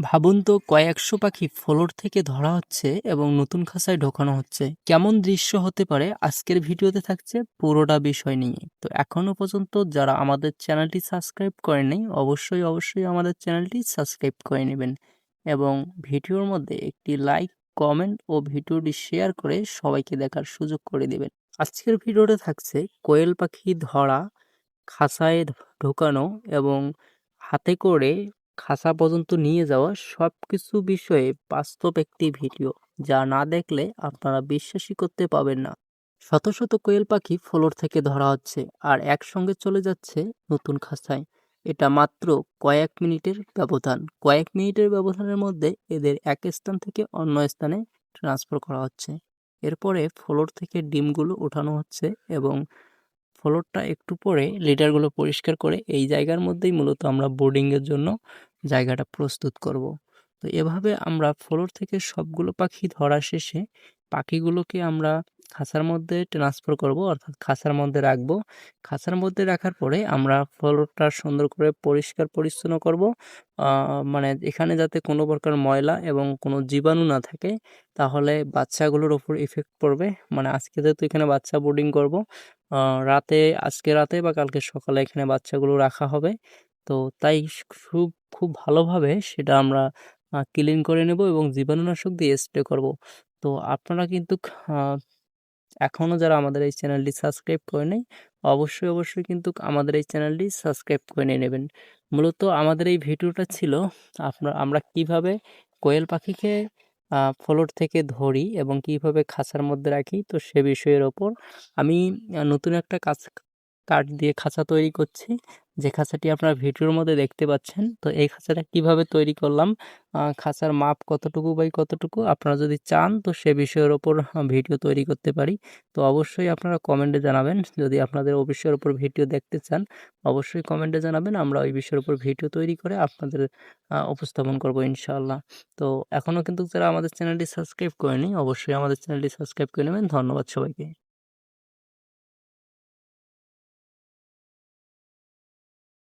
ভাবুন তো, কয়েকশো পাখি ফ্লোর থেকে ধরা হচ্ছে এবং নতুন খাঁচায় ঢোকানো হচ্ছে। কেমন দৃশ্য হতে পারে আজকের ভিডিওতে থাকছে পুরোটা বিষয় নিয়ে। তো এখনও পর্যন্ত যারা আমাদের চ্যানেলটি সাবস্ক্রাইব করেনি অবশ্যই অবশ্যই আমাদের চ্যানেলটি সাবস্ক্রাইব করে নেবেন এবং ভিডিওর মধ্যে একটি লাইক, কমেন্ট ও ভিডিওটি শেয়ার করে সবাইকে দেখার সুযোগ করে দেবেন। আজকের ভিডিওতে থাকছে কোয়েল পাখি ধরা, খাঁচায় ঢোকানো এবং হাতে করে খাঁচা পর্যন্ত নিয়ে যাওয়া সব কিছু বিষয়ে বাস্তব একটি ভিডিও, যা না দেখলে আপনারা বিশ্বাসই করতে পাবেন না। শত শত কোয়েল পাখি ফ্লোর থেকে ধরা হচ্ছে আর একসঙ্গে চলে যাচ্ছে নতুন খাসায়। এটা মাত্র কয়েক মিনিটের ব্যবধান। কয়েক মিনিটের ব্যবধানের মধ্যে এদের এক স্থান থেকে অন্য স্থানে ট্রান্সফার করা হচ্ছে। এরপরে ফ্লোর থেকে ডিমগুলো ওঠানো হচ্ছে এবং ফ্লোরটা একটু পরে লিটারগুলো পরিষ্কার করে এই জায়গার মধ্যেই মূলত আমরা বোর্ডিংয়ের জন্য জায়গাটা প্রস্তুত করব। তো এভাবে আমরা ফ্লোর থেকে সবগুলো পাখি ধরা শেষে পাখিগুলোকে আমরা খাঁচার মধ্যে ট্রান্সফার করব, অর্থাৎ খাঁচার মধ্যে রাখব। খাঁচার মধ্যে রাখার পরে আমরা ফ্লোরটা সুন্দর করে পরিষ্কার পরিচ্ছন্ন করব। মানে এখানে যাতে কোনো প্রকার ময়লা এবং কোনো জীবাণু না থাকে, তাহলে বাচ্চাগুলোর ওপর ইফেক্ট পড়বে। মানে আজকে যেহেতু এখানে বাচ্চা বোর্ডিং করব রাতে, আজকে রাতে বা কালকে সকালে এখানে বাচ্চাগুলো রাখা হবে। তো তাই খুব খুব ভালোভাবে সেটা আমরা ক্লিন করে নেব এবং জীবাণুনাশক দিয়ে স্প্রে করব। তো আপনারা কিন্তু এখনও যারা আমাদের এই চ্যানেলটি সাবস্ক্রাইব করে নেই, অবশ্যই অবশ্যই কিন্তু আমাদের এই চ্যানেলটি সাবস্ক্রাইব করে নিয়ে নেবেন। মূলত আমাদের এই ভিডিওটা ছিল, আপনার, আমরা কীভাবে কোয়েল পাখিকে ফ্লোর থেকে ধরি এবং কীভাবে খাঁচার মধ্যে রাখি, তো সে বিষয়ের ওপর আমি নতুন একটা কাজ কাঠ দিয়ে খাঁচা তৈরি করছি। যে খাঁচাটি আপনারা ভিডিওর মধ্যে দেখতে পাচ্ছেন, তো এই খাঁচাটা কীভাবে তৈরি করলাম খাঁচার মাপ কতটুকু বাই কতটুকু, আপনারা যদি চান তো সে বিষয়ের ওপর ভিডিও তৈরি করতে পারি। তো অবশ্যই আপনারা কমেন্টে জানাবেন, যদি আপনাদের ও বিষয়ের ওপর ভিডিও দেখতে চান, অবশ্যই কমেন্টে জানাবেন, আমরা ওই বিষয়ের ওপর ভিডিও তৈরি করে আপনাদের উপস্থাপন করব ইনশাআল্লাহ। তো এখনও কিন্তু যারা আমাদের চ্যানেলটি সাবস্ক্রাইব করেনি, অবশ্যই আমাদের চ্যানেলটি সাবস্ক্রাইব করে নেবেন, ধন্যবাদ সবাইকে।